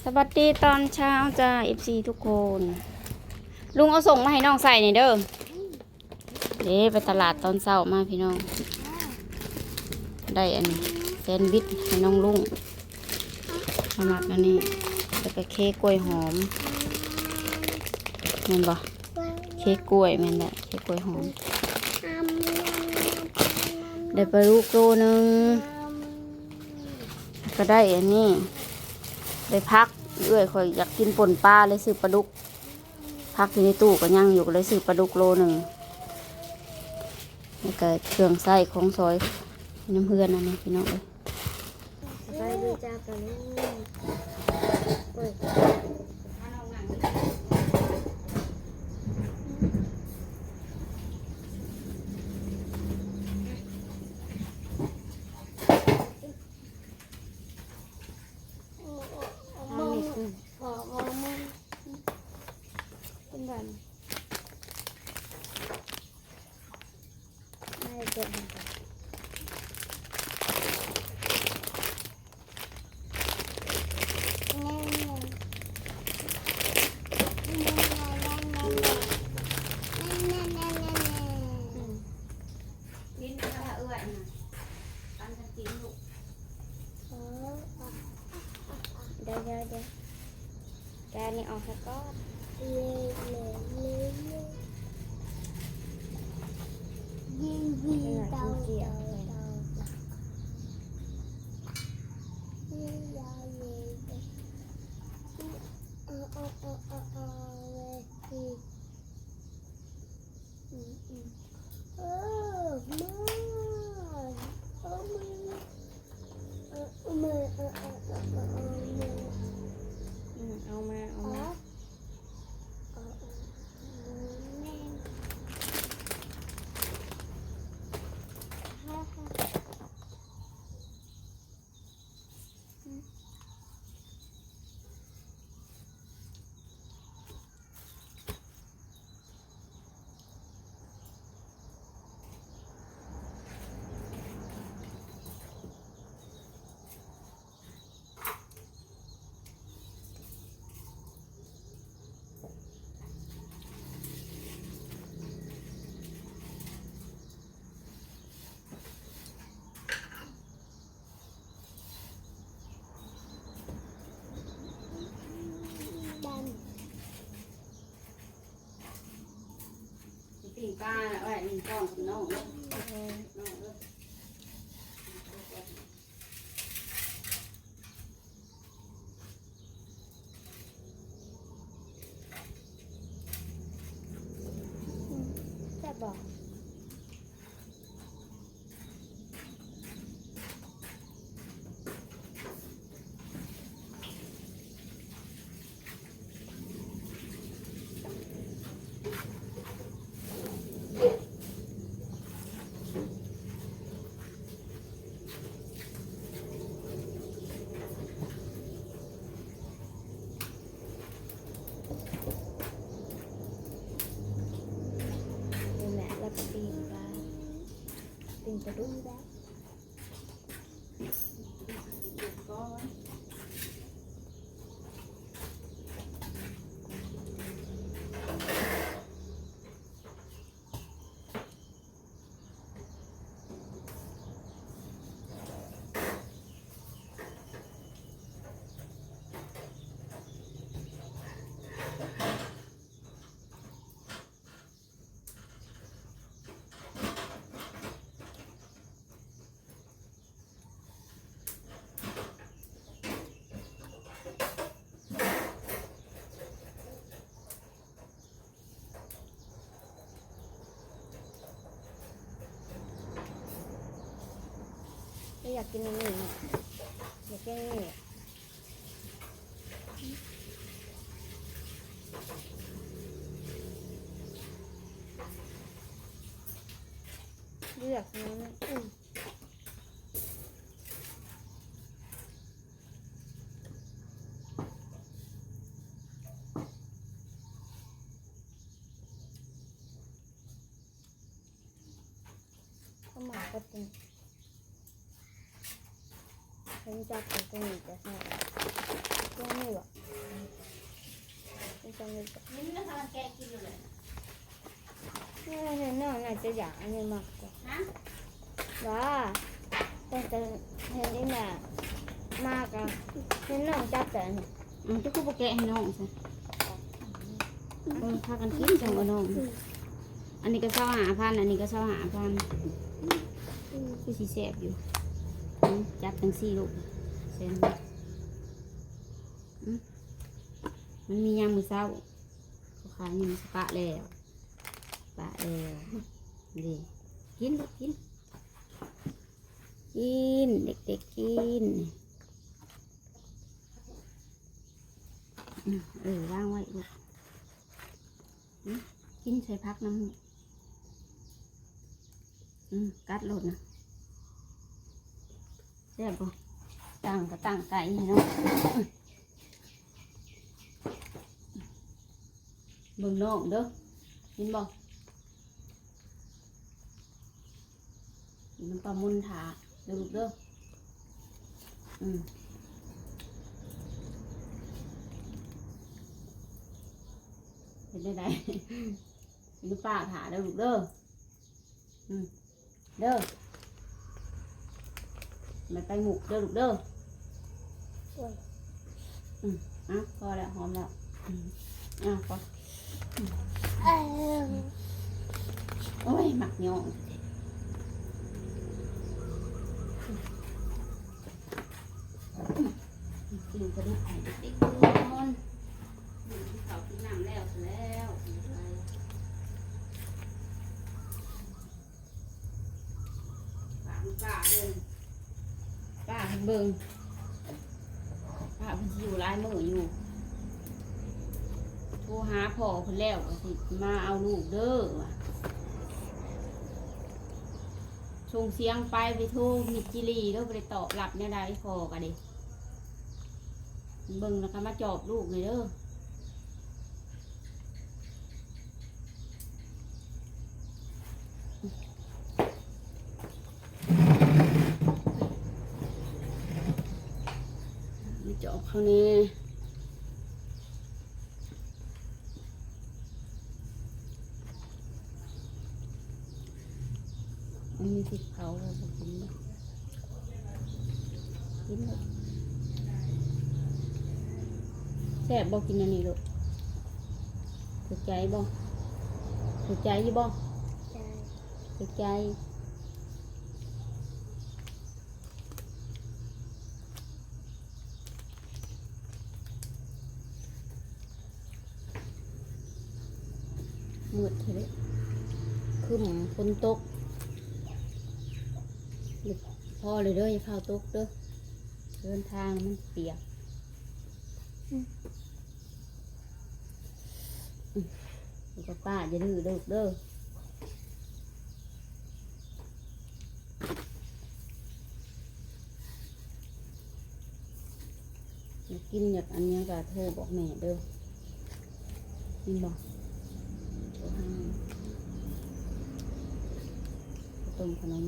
สวัสดีตอนเช้าจ้า FC ทุกคน ลุงเอาส่งมาให้น้องใส่นี่เด้อเด้ไปตลาดตอนเช้ามาพี่น้อง ได้อันนี้แซนด์วิชให้น้องลุงสมัครอันนี้แล้วก็เค้กกล้วยหอมแม่นบ่เค้กกล้วยแม่นแหละเค้กกล้วยหอมได้ปลาลูกโลนึงก็ได้อันนี้ ได้พักเอื้อยคอยอยากกินป่นปลาเลยซื้อปลาดุกพักอยู่ในตู้ก็ยังอยู่เลยซื้อปลาดุกโลหนึ่งแล้วก็เครื่องใส่ของซอยน้ำเพื่อนอันนี้พี่น้องเอ้ยไปดูจ้ากันโอ้ย ปิ้งปลาน่ะไว้นี่ก้อนกับน้องเน้องเด้อ จะบอก นี่แหละแล้วก็ปีนปลา ปีนกระดุมแล้ว ก้อน ไม่อยากกินนี่อยากกินนี่เลือกนั้น อกินอยู่เลยน่น้องน่าจะอยากอันนี้มากกว่าว้าแต่จะเห็นนี่แหละมากอะเห็นน้องจับแต่มันจะคู่โปแกะให้น้องใช่พากันกินจังก็น้อง อันนี้ก็เศร้าหาพันอันนี้ก็เศร้าหาพันก็สีแสบอยู่จับทั้งสี่ลูกเซนมันมียางมือเศร้า ขาขายยามมือปะแล้วปะแล้วดีกินลูกกิน กิน เด็กๆกินเออวางไว้ลูกกินใส่พักน้ำอืมกัดโลดนะแซ่บปะตั้งก็ตั้งไก่เนาะ เบิ่งน้องเด้อเห็นบ่มันปลามุนถาเด้อลูกเด้ออืมเห็นได้ไดเห็นป้าถาเด้อลูกเด้ออืมเด้อไม่ไปหมุกเด้อลูกเด้อโอ้ยอะพอแล้วหอมแล้ว อืมอะพอ เอ้ยโอ้ยหมักย่องกินกระดูกไก่ติ๊กนอนเขากินน้ำแล้วแล้วป้าป้าเบิ่งป้าเพิ่นเบิ่งป้าเพิ่นสิอยู่ร้ายมืออยู่โทร หาพ่อเพิ่นแล้วสิมาเอาลูกเด้อว่ะส่งเสียงไปไปโทรมิจิรีแล้วไปตอบรับเนี่ยได้พ่อก็ดิเบิ่งแล้วก็มาจอบลูกเลยเด้อมาจอบเขาเนี่ย มันมี ติดเขาแล้วก็กินบ่กินเลยแซ่บบ่กินอันนี้ลูกถูกใจบ่ถูกใจยี่บ่ถูกใจมืดเถอะคือเหมือนฝนตก พ่อเลยเด้ออย่าเผาตกเด้อเดินทางมันเปียกอืมแล้วก็ป้าจะดื้อเด้อเด้ออยากกินอยากอันเนี้ยก็โทรบอกแม่เด้อนี่บอกโทรให้ต้มขนม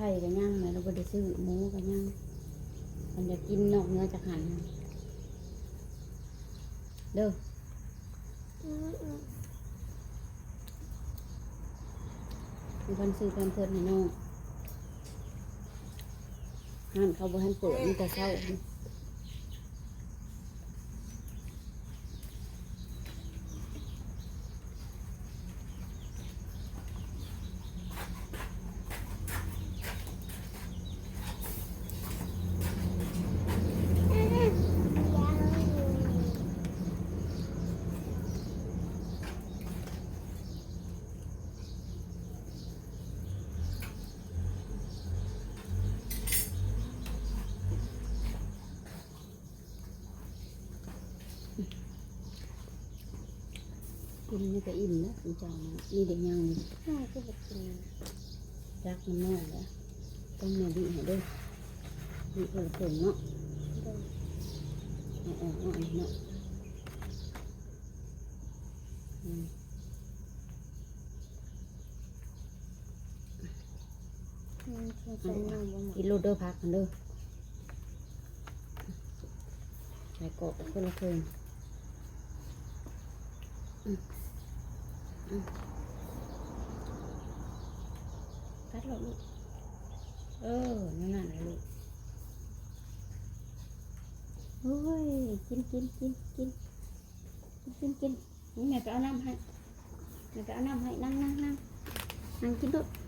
ข่กันย่างไหมเราไปได้ซื้อหมูกันย่างมันจะกินนอกเนื้อจากหันเด้อมีคนซื้อแพมเพิร์ดให้น้องห้านเขาบ่ให้เปิดมีแต่เศร้า กินนี่ก็อิ่มนะคุณเจ้านะนี่เด็กยังนี่น่าจะแบบกินรักมันน้อยแล้วต้องแม่ดีให้เด้วยดีเออเพิ่มเนาะเดินเอาออกเอาอันนี้เนาะอืมอืมสงสัยน้องบ่มากินโลดเด้อพักกันเด้อใส่กรอกคนละครึ่ง กัดหรอลูกเออนั่นน่ะลูกโอ้ยกินกินกินกินกินกินกินนี่แม่ไปเอาน้ำให้แม่ไปเอาน้ำให้นั่งนั่งนั่งนั่งกินลูกเ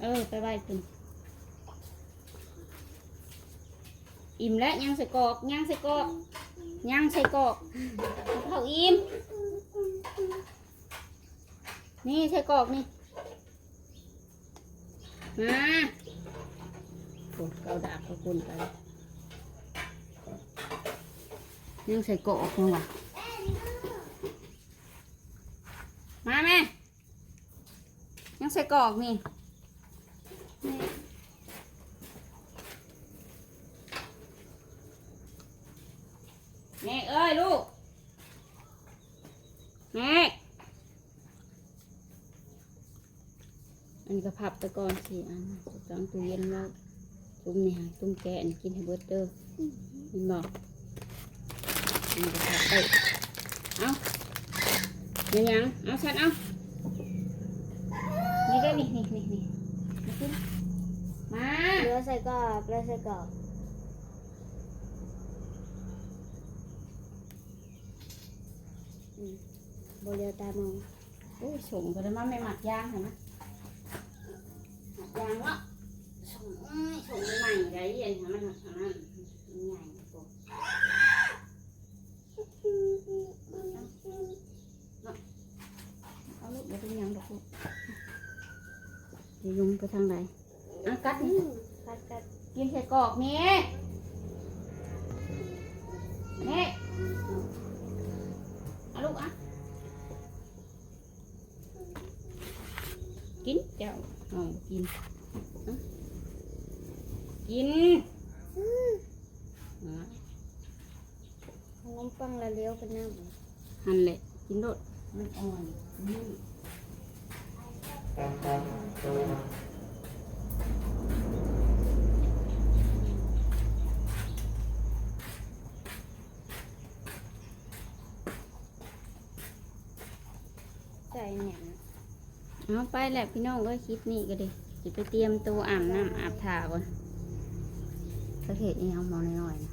เออ ไปไหว้คุณอิ่มแล้วยังใส่กอกยังใส่กอกยังใส่กอกเขาอิ่มนี่ใส่กอกนี่มาโอ้เกาดาบกระกุนไปยังใส่กอกมั้งวะมา แม่ ยังใส่กรอกนี่แม่เอ้ยลูกแม่อันนี้ก็พับไปก่อนสิอันตั้งตู้เย็นไว้ตุ้มนี่ฮะตุ้มแกะอันกินให้เบิดเด้อเห็นบอกอันนี้ก็พับไป เอา เป็นยังเอาชัดเอานี่ได้อนี่นี่นี่นี่มากินมาเลือใส่กรอบเลือใส่กรอบโบเรียวตามองโอ้ยส่งก็ได้มาไม่หมักยางเห็นไหมหมักยางเนาะส่งเอ้ยส่งใหม่ๆได้เย็นมันทำนั้นมันใหญ่กว่าเอาลูกเดี๋ยวเป็นหยังดอกลูกเดี๋ ยวยุงไปทางไหนอะกัดนี่กัดกัดกินใส่กรอกนี่นี่เอาลูกอะกินเจ้าเอากินอะกินอะขนมปังละเลี้ยวเป็นน้หันเลยกินโดดมันอ่อนนี่ำใส่เนี่ยนะ เอาไปแหละพี่น้องก็คิดนี่ก็ดิจะไปเตรียมตัวอาบน้ำอาบถ่าก่อนสักเหตุนี้เอามาหน่อยๆนะ